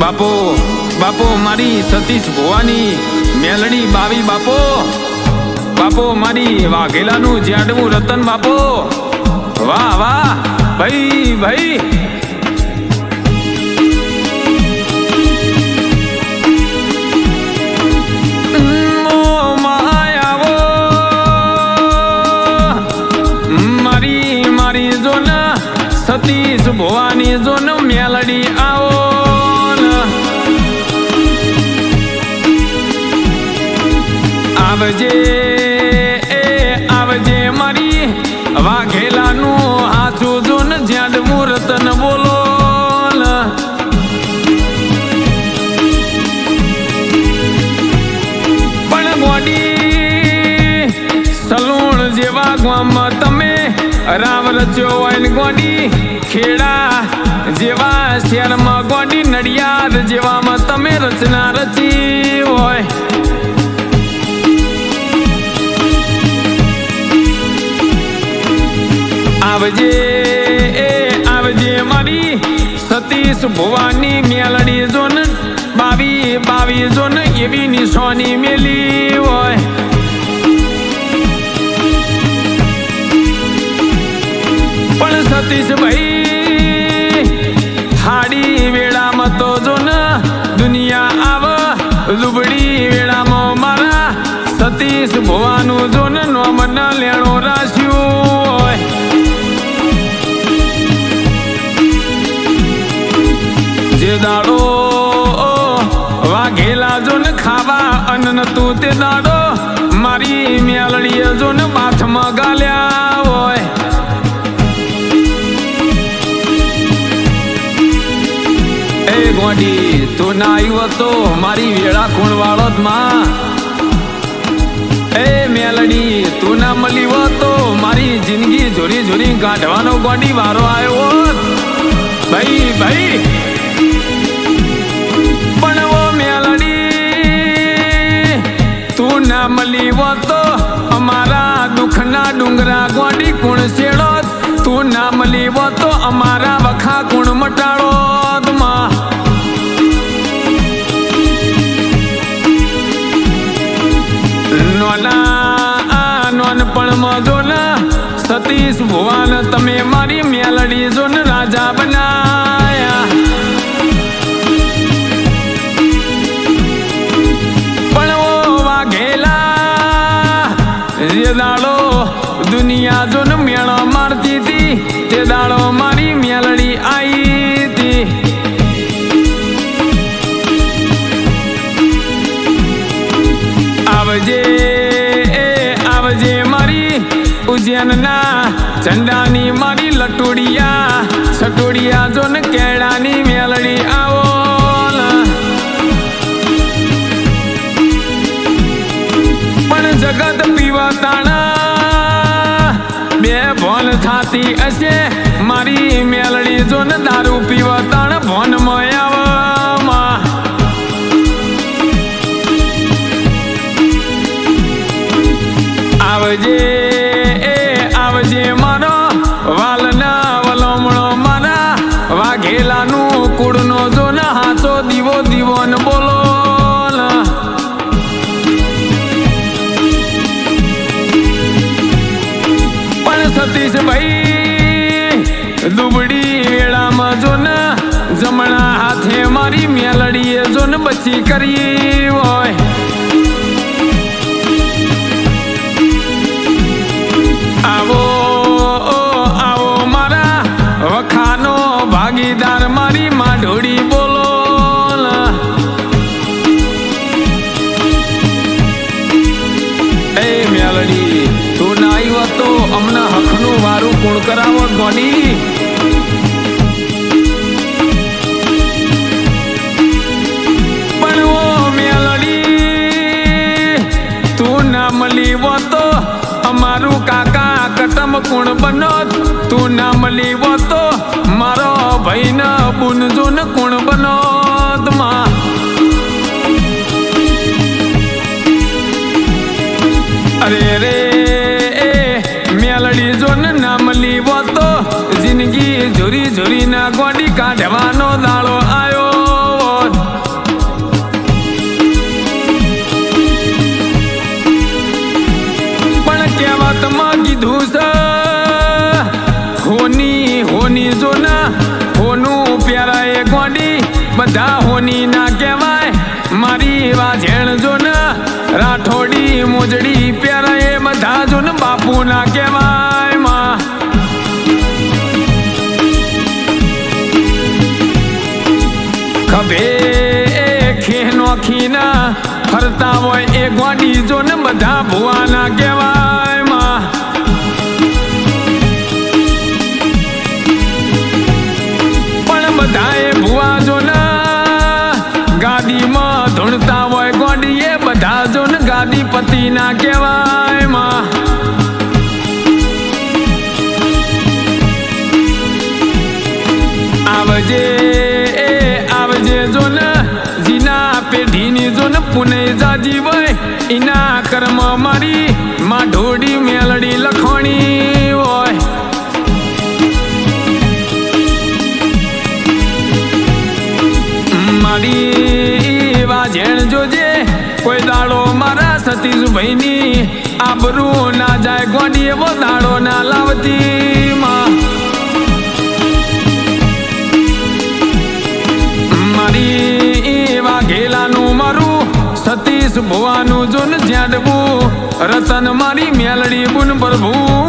બાપો બાપો મારી સતીશ ભુવાની મેલડી બાવી બાપો. બાપો મારી વાઘેલાનું જ્યાડવું રતન બાપો. વાહ વાહ, ભાઈ ભાઈ. આવજે, એ આવજે મારી. વાઘેલાનું હાથું જોન જ્યાં મુહૂર્તન બોલો પણ ગોડી, સલૂણ જેવા ગામમાં તમે રામ રચ્યો હોય ને ગોડી. ખેડા જેવા શહેરમાં ગોડી, નડિયાદ જેવામાં તમે રચના રચી હોય. આવજે, એ આવજે મારી સતીશ ભુવાની મેલડી જોન, બાવી બાવી જોન એવી નિશાની મેલી હોય. પણ સતીશ ભાઈ હાડી વેળામાં તો જોન, દુનિયા આવ લુબડી વેળામાં મારા સતીશ ભુવાનું જોન નોમ લેણો રાખ્યું હોય. દાડો, વાઘેલા જો ને ખાવા અન્ન તું તે દાડો. મારી મેલડીએ જો માથમાં ગાલ્યા હોય. એ ગોડી, તું ના આવ્યો તો મારી વેળા કોણ જ માં. એ મેલડી તું ના મળી હોત તો મારી જિંદગી જોરી જોરી કાઢવાનો ગોડી વારો આવ્યો ભાઈ ભાઈ તો અમારા દુઃખના ડુંગરા ગોડી કુણ શેડો તું નામ લેવો તો અમારા વખા કુણ મટાડો નોના નોનપણમાં જો ના સતીશ ભુવાન, તમે મારી મેલડી જો રાજા બનાયા. દાડો દુનિયા જોન મેળો મારતી હતી. તે દાડો મારી મેલડી આવી હતી. આવજે આવજે મારી ઉજ્જૈનના ચંડાની મારી લટુડિયા. સટુડિયા જોન કેળાની મેલડી આવો. જગત પીવા તાણા. બે ભોન થાતી હશે, મારી મેલડી જો ને દારૂ પીવા તાણ, ભોન આવજે, એ આવજે મારો વાલના વલોમણો મારા વાઘેલાનું કુળનો જો ના હાચો દીવો દીવો ને બોલો. દુબડી વેળામાં જો ને જમણા હાથે મારી મેલડીએ જો ને બચી કરી હોય. વારું કોણ કરાવો ધોની પણ ઓ મેલડી, તું ના મળી તો અમારું કાકા કટમ કુણ બનો તું ના મળી હો તો મારો ભાઈ ન બુન જુન કુણ બનો માં. અરે રે તેવાનો દાળો આવ્યો પણ કહેવાતમાં કીધું છે, હોની હોની જો ના હોનું પ્યારા એ ગોડી, બધા હોની ના કહેવાય, મારી વાઝેણ જો ના રાઠોડી, મોજડી પ્યારા એ બધા જો ને બાપુ ના કહેવાય. ખે ફરતા હોય એ ગોડી જો ને બધા ભુવાના કહેવાયમાં પણ બધાએ ભુવા જો ને ગાદીમાં ધૂણતા હોય ગોડીએ બધા જો ને ગાદી પતિના કહેવાયમાં આવજે પુને જાજી હોય એના કર્મ મારી, માં ઢોડી મેલડી લખોણી હોય. મારી વાજેણ જોજે, કોઈ દાડો મારા સતીશભાઈની આબરૂ ના જાય ગોડી એવો દાડો ના લાવતી માં. સતીશ ભુવાનું જોન જ્યાડવું રતન મારી મેલડી બુન પ્રભુ